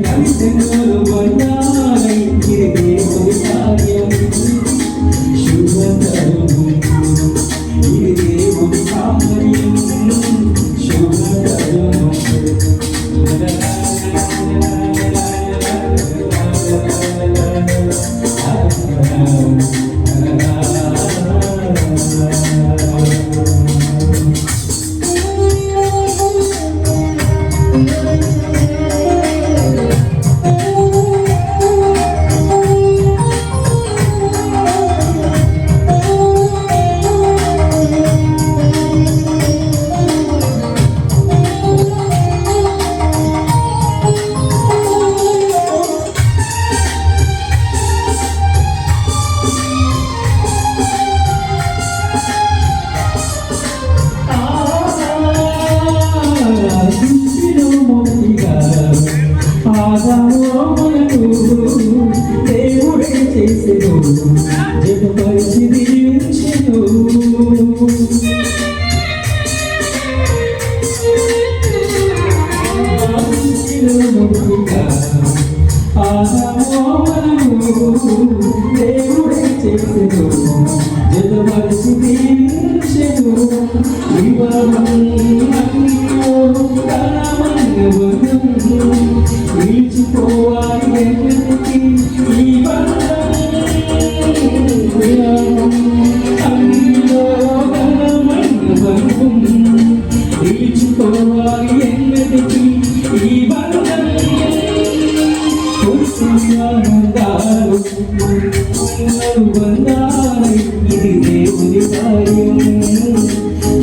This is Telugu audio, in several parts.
让你更多的温柔 చేసెను జతపరిచి దీవించెను దేవుడే చేసెను జతపరిచి దీవించెను వివరమని నిలిచిపోవాలి ఎక్కడికి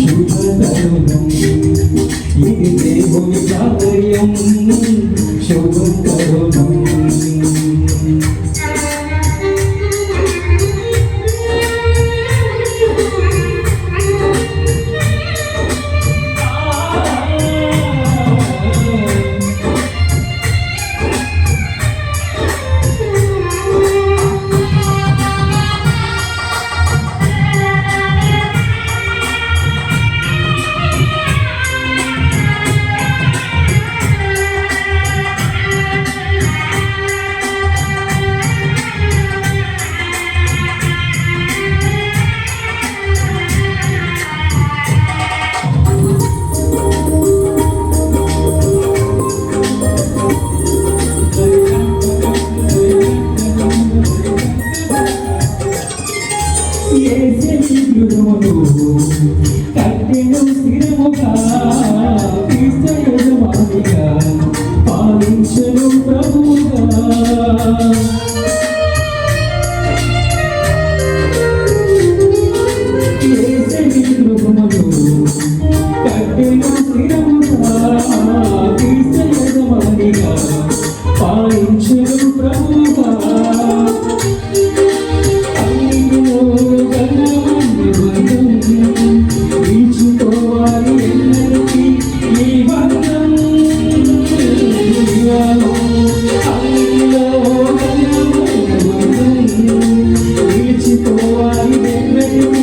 ശുഭതരുണം ഇതിന്റെ ഒരു കാര്യം ตัวที่เป็นไม่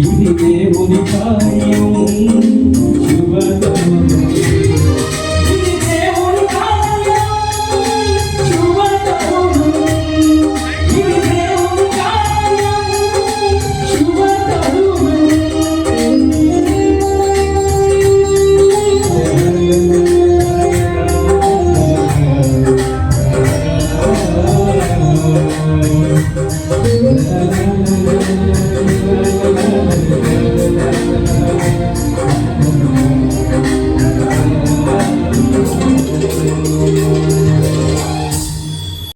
ఇది దేవుని కార్యం